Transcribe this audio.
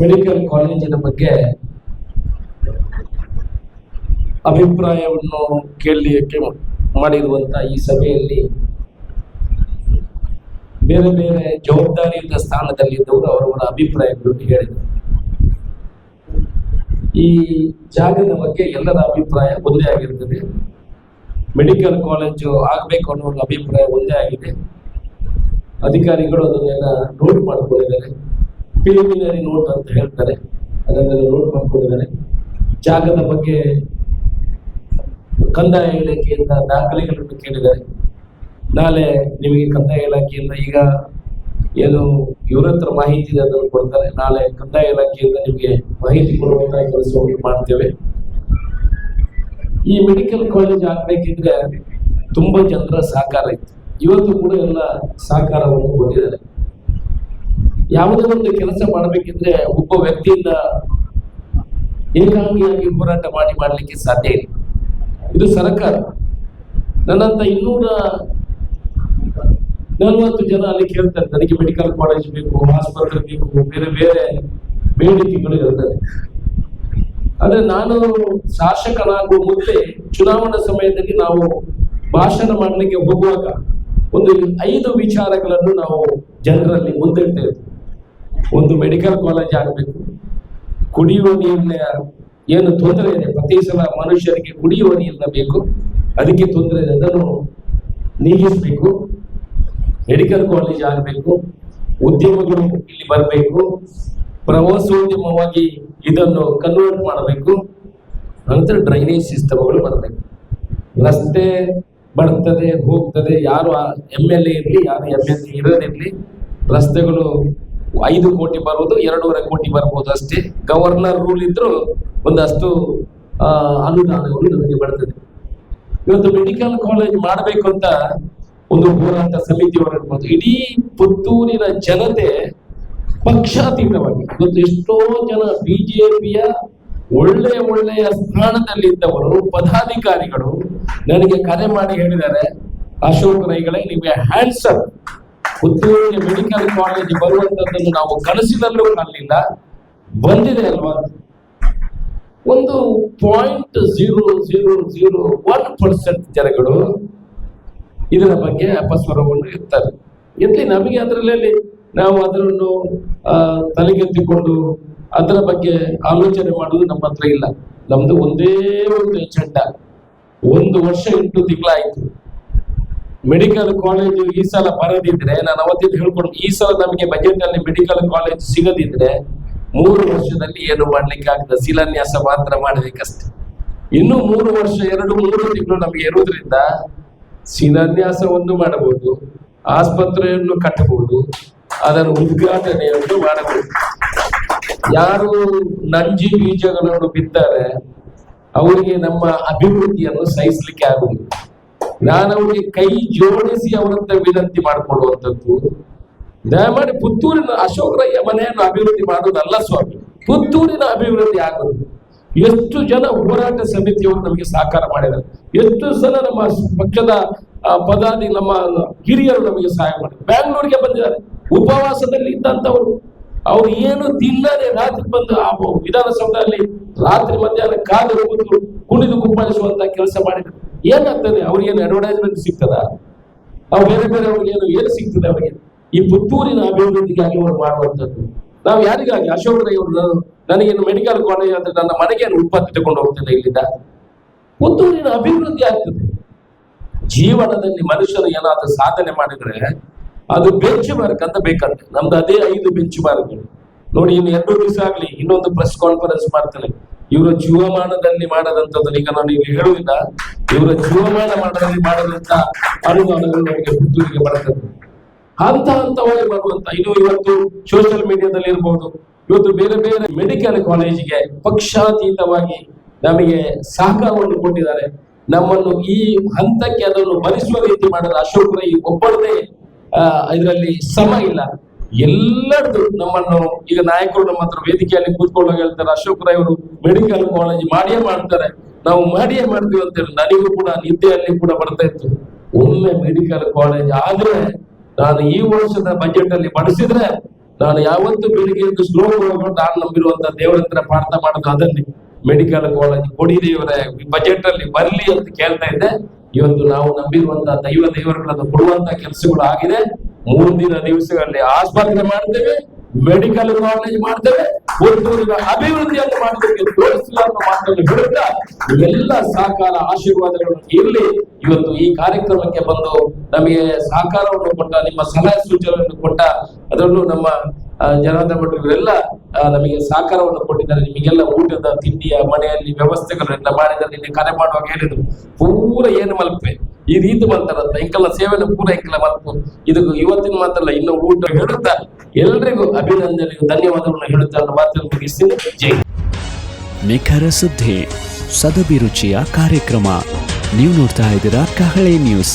Medical ಕಾಲೇಜಿನ ಬಗ್ಗೆ ಅಭಿಪ್ರಾಯವನ್ನು ಕೇಳಲಿಕ್ಕೆ ಮಾಡಿರುವಂತ ಈ ಸಭೆಯಲ್ಲಿ ಬೇರೆ ಬೇರೆ ಜವಾಬ್ದಾರಿಯುತ ಸ್ಥಾನದಲ್ಲಿದ್ದವರು ಅವರವರ ಅಭಿಪ್ರಾಯಗಳನ್ನು ಹೇಳಿದರು. ಈ ಜಾಗದ ಬಗ್ಗೆ ಎಲ್ಲರ ಅಭಿಪ್ರಾಯ ಒಂದೇ ಆಗಿರ್ತದೆ. ಮೆಡಿಕಲ್ ಕಾಲೇಜು ಆಗಬೇಕು ಅನ್ನೋ ಅಭಿಪ್ರಾಯ ಒಂದೇ ಆಗಿದೆ. ಅಧಿಕಾರಿಗಳು ಅದನ್ನೆಲ್ಲ ನೋಟ್ ಮಾಡ್ಕೊಂಡಿದ್ದಾರೆ. ಪ್ರಿಲಿಮಿನರಿ ನೋಟ್ ಅಂತ ಹೇಳ್ತಾರೆ. ಅದನ್ನೆಲ್ಲ ನೋಟ್ ಮಾಡ್ಕೊಂಡಿದ್ದಾರೆ. ಜಾಗದ ಬಗ್ಗೆ ಕಂದಾಯ ಇಲಾಖೆಯಿಂದ ದಾಖಲೆಗಳನ್ನು ಕೇಳಿದ್ದಾರೆ ನಾಳೆ ನಿಮಗೆ ಕಂದಾಯ ಇಲಾಖೆಯಿಂದ ಈಗ ಏನು ಇವರತ್ರ ಮಾಹಿತಿ ಇದೆ ಅದನ್ನು ಕೊಡ್ತಾರೆ. ನಾಳೆ ಕಂದಾಯ ಇಲಾಖೆಯಿಂದ ನಿಮಗೆ ಮಾಹಿತಿ ಕೊಡುವಂತಹ ಕೆಲಸವನ್ನು ಮಾಡ್ತೇವೆ. ಈ ಮೆಡಿಕಲ್ ಕಾಲೇಜ್ ಆಗ್ಬೇಕಿದ್ರೆ ತುಂಬಾ ಜನರ ಸಹಕಾರ ಇತ್ತು. ಇವತ್ತು ಕೂಡ ಎಲ್ಲ ಸಹಕಾರವನ್ನು ಕೊಟ್ಟಿದ್ದಾರೆ. ಯಾವುದೇ ಒಂದು ಕೆಲಸ ಮಾಡಬೇಕಿದ್ರೆ ಒಬ್ಬ ವ್ಯಕ್ತಿಯಿಂದ ಏಕಾಂಗಿಯಾಗಿ ಹೋರಾಟ ಮಾಡಿ ಮಾಡಲಿಕ್ಕೆ ಸಾಧ್ಯ ಇಲ್ಲ. ಇದು ಸರ್ಕಾರ. ನನ್ನಂತ ಇನ್ನೂರ ನಲವತ್ತು ಜನ ಅಲ್ಲಿ ಕೇಳ್ತಾರೆ, ನನಗೆ ಮೆಡಿಕಲ್ ಕಾಲೇಜ್ ಬೇಕು, ಆಸ್ಪತ್ರೆ ಬೇಕು, ಬೇರೆ ಬೇರೆ ಬೇಡಿಕೆಗಳು ಇರ್ತದೆ ಆದ್ರೆ ನಾನು ಶಾಸಕನಾಗುವ ಮುಂದೆ ಚುನಾವಣಾ ಸಮಯದಲ್ಲಿ ನಾವು ಭಾಷಣ ಮಾಡಲಿಕ್ಕೆ ಹೋಗುವಾಗ ಒಂದು ಐದು ವಿಚಾರಗಳನ್ನು ನಾವು ಜನರಲ್ಲಿ ಮುಂದಿಡ್ತೇವೆ ಒಂದು ಮೆಡಿಕಲ್ ಕಾಲೇಜ್ ಆಗಬೇಕು. ಕುಡಿಯುವ ನೀರಿನ ಏನು ತೊಂದರೆ ಇದೆ? ಪ್ರತಿ ಸಲ ಮನುಷ್ಯರಿಗೆ ಕುಡಿಯುವ ನೀರಿನ ಬೇಕು. ಅದಕ್ಕೆ ತೊಂದರೆ ಇದೆ. ಅದನ್ನು ನೀಗಿಸಬೇಕು. ಮೆಡಿಕಲ್ ಕಾಲೇಜ್ ಆಗಬೇಕು. ಉದ್ಯಮಗಳು ಇಲ್ಲಿ ಬರಬೇಕು. ಪ್ರವಾಸೋದ್ಯಮವಾಗಿ ಇದನ್ನು ಕನ್ವರ್ಟ್ ಮಾಡಬೇಕು. ನಂತರ ಡ್ರೈನೇಜ್ ಸಿಸ್ಟಮ್ಗಳು ಬರಬೇಕು. ರಸ್ತೆ ಬರ್ತದೆ, ಹೋಗ್ತದೆ. ಯಾರು ಎಂ ಎಲ್ ಎ ಇರಲಿ, ಯಾರು ಎಂ ಎಲ್ ಎ ಇರೋದಿರಲಿ, ರಸ್ತೆಗಳು ಐದು ಕೋಟಿ ಬರುವುದು, ಎರಡೂವರೆ ಕೋಟಿ ಬರ್ಬೋದು ಅಷ್ಟೇ. ಗವರ್ನರ್ ರೂಲ್ ಇದ್ರು ಒಂದಷ್ಟು ಅನುದಾನಗಳು ನಮಗೆ ಬರ್ತದೆ. ಇವತ್ತು ಮೆಡಿಕಲ್ ಕಾಲೇಜ್ ಮಾಡಬೇಕು ಅಂತ ಒಂದು ಹೋರಾಟ ಸಮಿತಿ ಹೊರಡ್ಬೋದು ಇಡೀ ಪುತ್ತೂರಿನ ಜನತೆ ಪಕ್ಷಾತೀತವಾಗಿ, ಇವತ್ತು ಎಷ್ಟೋ ಜನ ಬಿಜೆಪಿಯ ಒಳ್ಳೆ ಒಳ್ಳೆಯ ಸ್ಥಾನದಲ್ಲಿದ್ದವರು ಪದಾಧಿಕಾರಿಗಳು ನನಗೆ ಕರೆ ಮಾಡಿ ಹೇಳಿದ್ದಾರೆ, ಅಶೋಕ್ ರೈಗಳೇ, ನಿಮಗೆ ಹ್ಯಾಂಡ್ಸಪ್ ಪುತ್ತೂರಿಗೆ ಮೆಡಿಕಲ್ ಕಾಲೇಜ್ ಬರುವಂತದ್ದನ್ನು ನಾವು ಕನಸಿನಲ್ಲೂ ಕಾಣಲಿಲ್ಲ ಬಂದಿದೆ ಅಲ್ವಾ? ಒಂದು point zero zero zero one percent ಜನಗಳು ಇದರ ಬಗ್ಗೆ ಅಪಸ್ವರವನ್ನು ಇರ್ತಾರೆ ಎಲ್ಲಿ ನಮಗೆ ಅದರಲ್ಲಿ ನಾವು ಅದರನ್ನು ತಲೆಗೆತ್ತಿಕೊಂಡು ಅದರ ಬಗ್ಗೆ ಆಲೋಚನೆ ಮಾಡುವುದು ನಮ್ಮ ಹತ್ರ ಇಲ್ಲ. ನಮ್ದು ಒಂದೇ ಒಂದು ಚಂಡ ಒಂದು ವರ್ಷ ಎಂಟು ತಿಂಗಳಾಯ್ತು. ಮೆಡಿಕಲ್ ಕಾಲೇಜು ಈ ಸಲ ಬರದಿದ್ರೆ, ನಾನು ಅವತ್ತಿಂದ ಹೇಳ್ಕೊಂಡು, ಈ ಸಲ ನಮಗೆ ಬಜೆಟ್ ಅಲ್ಲಿ ಮೆಡಿಕಲ್ ಕಾಲೇಜ್ ಸಿಗದಿದ್ರೆ ಮೂರು ವರ್ಷದಲ್ಲಿ ಏನು ಮಾಡ್ಲಿಕ್ಕೆ ಆಗ್ತದೆ? ಶಿಲಾನ್ಯಾಸ ಮಾತ್ರ ಮಾಡಬೇಕಷ್ಟೆ. ಇನ್ನು ಮೂರು ವರ್ಷ, ಎರಡು, ಮೂರು ತಿಂಗಳು ನಮಗೆ ಇರುವುದರಿಂದ ಶಿಲಾನ್ಯಾಸವನ್ನು ಮಾಡಬಹುದು, ಆಸ್ಪತ್ರೆಯನ್ನು ಕಟ್ಟಬಹುದು ಅದರ ಉದ್ಘಾಟನೆಯನ್ನು ಮಾಡಬಹುದು. ಯಾರು ನಂಜಿ ಬೀಜಗಳನ್ನು ಬಿತ್ತಾರೆ, ಅವರಿಗೆ ನಮ್ಮ ಅಭಿವೃದ್ಧಿಯನ್ನು ಸಹಿಸಲಿಕ್ಕೆ ಆಗುದಿಲ್ಲ ನಾನು ಕೈ ಜೋಡಿಸಿ ಅವರಂತ ವಿನಂತಿ ಮಾಡಿಕೊಳ್ಳುವಂಥದ್ದು. ದಯಮಾಡಿ ಪುತ್ತೂರಿನ ಅಶೋಕರಯ್ಯ ಮನೆಯನ್ನು ಅಭಿವೃದ್ಧಿ ಮಾಡೋದಲ್ಲ ಸ್ವಾಮಿ. ಪುತ್ತೂರಿನ ಅಭಿವೃದ್ಧಿ ಆಗೋದು. ಎಷ್ಟು ಜನ ಹೋರಾಟ ಸಮಿತಿಯವರು ನಮಗೆ ಸಹಕಾರ ಮಾಡಿದ್ದಾರೆ. ಎಷ್ಟು ಸಲ ನಮ್ಮ ಪಕ್ಷದ ಪದಾದಿ ನಮ್ಮ ಹಿರಿಯರು ನಮಗೆ ಸಹಾಯ ಮಾಡಿದ್ದಾರೆ. ಬ್ಯಾಂಗ್ಳೂರಿಗೆ ಬಂದಿದ್ದಾರೆ. ಉಪವಾಸದಲ್ಲಿ ಇದ್ದಂಥವರು. ಅವ್ರು ಏನು ತಿನ್ನದೆ ರಾತ್ರಿ ಬಂದು, ಆ, ವಿಧಾನಸೌಧದಲ್ಲಿ ರಾತ್ರಿ ಮಧ್ಯಾಹ್ನ ಕಾದು ಕುಣಿದು ಕುಪ್ಪಳಿಸುವಂತ ಕೆಲಸ ಮಾಡಿದ್ರು. ಏನಾಗ್ತದೆ? ಅವ್ರಿಗೇನು ಅಡ್ವರ್ಟೈಸ್ಮೆಂಟ್ ಸಿಗ್ತದ? ನಾವು ಬೇರೆ ಬೇರೆ ಅವ್ರಿಗೆ ಏನು ಸಿಗ್ತದೆ ಅವರಿಗೆ? ಈ ಪುತ್ತೂರಿನ ಅಭಿವೃದ್ಧಿಗಾಗಿ ಅವರು ಮಾಡುವಂಥದ್ದು. ನಾವು ಯಾರಿಗಾಗಿ? ಅಶೋಕ್ ರೈ ಅವರು ನಾನು- ನನಗೇನು ಮೆಡಿಕಲ್ ಕಾಲೇಜ್ ಅಂದ್ರೆ ನನ್ನ ಮನೆಗೆ ಉತ್ಪತ್ತಿ ತಗೊಂಡು ಹೋಗ್ತೇನೆ ಇಲ್ಲಿಂದ? ಪುತ್ತೂರಿನ ಅಭಿವೃದ್ಧಿ ಆಗ್ತದೆ. ಜೀವನದಲ್ಲಿ ಮನುಷ್ಯರು ಏನಾದ್ರೂ ಸಾಧನೆ ಮಾಡಿದ್ರೆ ಅದು ಬೆಂಚ್ ಮಾರ್ಕ್ ಅಂತ ಬೇಕಂತೆ ನಮ್ದು ಅದೇ ಐದು ಬೆಂಚ್ ಮಾರ್ಕ್ಗಳು ನೋಡಿ, ಇನ್ನು ಎರಡು ದಿವಸ ಆಗ್ಲಿ, ಇನ್ನೊಂದು ಪ್ರೆಸ್ ಕಾನ್ಫರೆನ್ಸ್ ಮಾಡ್ತೇನೆ. ಇವರ ಜೀವಮಾನದಲ್ಲಿ ಮಾಡದಂತದ್ದು ಈಗ ನಾನು ಇಲ್ಲಿ ಹೇಳುವುದಿಲ್ಲ. ಇವರ ಜೀವಮಾನ ಮಾಡದಲ್ಲಿ ಮಾಡದಂತ ಅನುದಾನಗಳು ನಮಗೆ ಪುತ್ತೂರಿಗೆ ಬರ್ತದೆ ಹಂತ ಹಂತವಾಗಿ ಮಾಡುವಂತ ಇದು ಇವತ್ತು ಸೋಷಿಯಲ್ ಮೀಡಿಯಾದಲ್ಲಿ ಇರಬಹುದು ಇವತ್ತು ಬೇರೆ ಬೇರೆ ಮೆಡಿಕಲ್ ಕಾಲೇಜಿಗೆ ಪಕ್ಷಾತೀತವಾಗಿ ನಮಗೆ ಸಹಕಾರವನ್ನು ಕೊಟ್ಟಿದ್ದಾರೆ. ನಮ್ಮನ್ನು ಈ ಹಂತಕ್ಕೆ ಅದನ್ನು ಭರಿಸುವ ರೀತಿ ಮಾಡಿದ ಅಶೋಕ್ ರೈ ಒಬ್ಬರದೇ ಇದರಲ್ಲಿ ಸಮ ಇಲ್ಲ. ಎಲ್ಲರದು ನಮ್ಮನ್ನು ಈಗ ನಾಯಕರು ನಮ್ಮ ಹತ್ರ ವೇದಿಕೆಯಲ್ಲಿ ಕೂತ್ಕೊಳ್ಳೋಕೆ ಹೇಳ್ತಾರೆ. ಅಶೋಕ್ ರಾಯ್ ಅವರು ಮೆಡಿಕಲ್ ಕಾಲೇಜ್ ಮಾಡಿಯೇ ಮಾಡ್ತಾರೆ. ನಾವು ಮಾಡಿಯೇ ಮಾಡ್ತೀವಿ ಅಂತ ಹೇಳಿ ನನಗೂ ಕೂಡ ನಿದ್ದೆಯಲ್ಲಿ ಕೂಡ ಬರ್ತಾ ಇತ್ತು. ಒಮ್ಮೆ ಮೆಡಿಕಲ್ ಕಾಲೇಜ್ ಆದ್ರೆ ನಾನು ಈ ವರ್ಷದ ಬಜೆಟ್ ಅಲ್ಲಿ ಬಳಸಿದ್ರೆ ನಾನು ಯಾವತ್ತು ಬೆಳಿಗ್ಗೆ ಎದ್ದು ಶ್ಲೋಕಗಳು ನಾನು ನಂಬಿರುವಂತ ದೇವರ ಹತ್ರ ಪ್ರಾರ್ಥನೆ ಮಾಡೋದು ಅದನ್ನೇ. ಮೆಡಿಕಲ್ ಕಾಲೇಜ್ ಕೊಡಿ ದೇವರ ಬಜೆಟ್ ಅಲ್ಲಿ ಬರ್ಲಿ ಅಂತ ಕೇಳ್ತಾ ಇದ್ದೆ. ಇವತ್ತು ನಾವು ನಂಬಿರುವಂತ ದೈವ ದೇವರುಗಳನ್ನು ಕೊಡುವಂತ ಕೆಲಸಗಳು ಆಗಿದೆ. ಮುಂದಿನ ದಿವಸಗಳಲ್ಲಿ ಆಸ್ಪತ್ರೆ ಮಾಡ್ತೇವೆ ಮೆಡಿಕಲ್ ಕಾಲೇಜ್ ಮಾಡ್ತೇವೆ ಒಂದು ಅಭಿವೃದ್ಧಿಯನ್ನು ಮಾಡಲಿಕ್ಕೆ ತೋರಿಸಿಲ್ಲ ಅನ್ನೋ ಮಾತನ್ನು ಬಿಡುತ್ತಾ ಇವೆಲ್ಲ ಸಹಕಾರ ಆಶೀರ್ವಾದಗಳನ್ನು ಇರಲಿ. ಇವತ್ತು ಈ ಕಾರ್ಯಕ್ರಮಕ್ಕೆ ಬಂದು ನಮಗೆ ಸಹಕಾರವನ್ನು ಕೊಟ್ಟ, ನಿಮ್ಮ ಸಲಹೆ ಸೂಚನೆಯನ್ನು ಕೊಟ್ಟ, ಅದರಲ್ಲೂ ನಮ್ಮ ಜನಾರ್ದನ ಭಟ್ರು ಇವರೆಲ್ಲ ನಮಗೆ ಸಹಕಾರವನ್ನು ಕೊಟ್ಟಿದ್ದಾರೆ. ನಿಮಗೆಲ್ಲ ಊಟದ ತಿಂಡಿಯ, ಮನೆಯಲ್ಲಿ ವ್ಯವಸ್ಥೆಗಳನ್ನೆಲ್ಲ ಮಾಡಿದ್ದಾರೆ. ನಿನ್ನೆ ಕರೆ ಮಾಡುವಾಗ ಹೇಳಿದ್ರು, ಪೂರ ಏನು ಮಲ್ಪೆ. ಈ ರೀತಿ ಮಾಡ್ತಾರಂತ. ಇಂಕಲ್ಲ ಸೇವೆನ ಪೂರ ಇಂಕಲ್ಲ ಮತ್ತು ಇದು ಇವತ್ತಿನ ಮಾತಲ್ಲ, ಇನ್ನು ಊಟ ಹೇಳುತ್ತಾ? ಎಲ್ರಿಗೂ ಅಭಿನಂದನೆ ಧನ್ಯವಾದಗಳನ್ನು ಹೇಳುತ್ತಾ ಮಾತನ್ನು ಮುಗಿಸ್ತೀನಿ. ಜೈ ನಿಖರ ಸುದ್ದಿ, ಸದಭಿರುಚಿಯ ಕಾರ್ಯಕ್ರಮ. ನೀವು ನೋಡ್ತಾ ಇದ್ದೀರಾ ಕಹಳೆ ನ್ಯೂಸ್.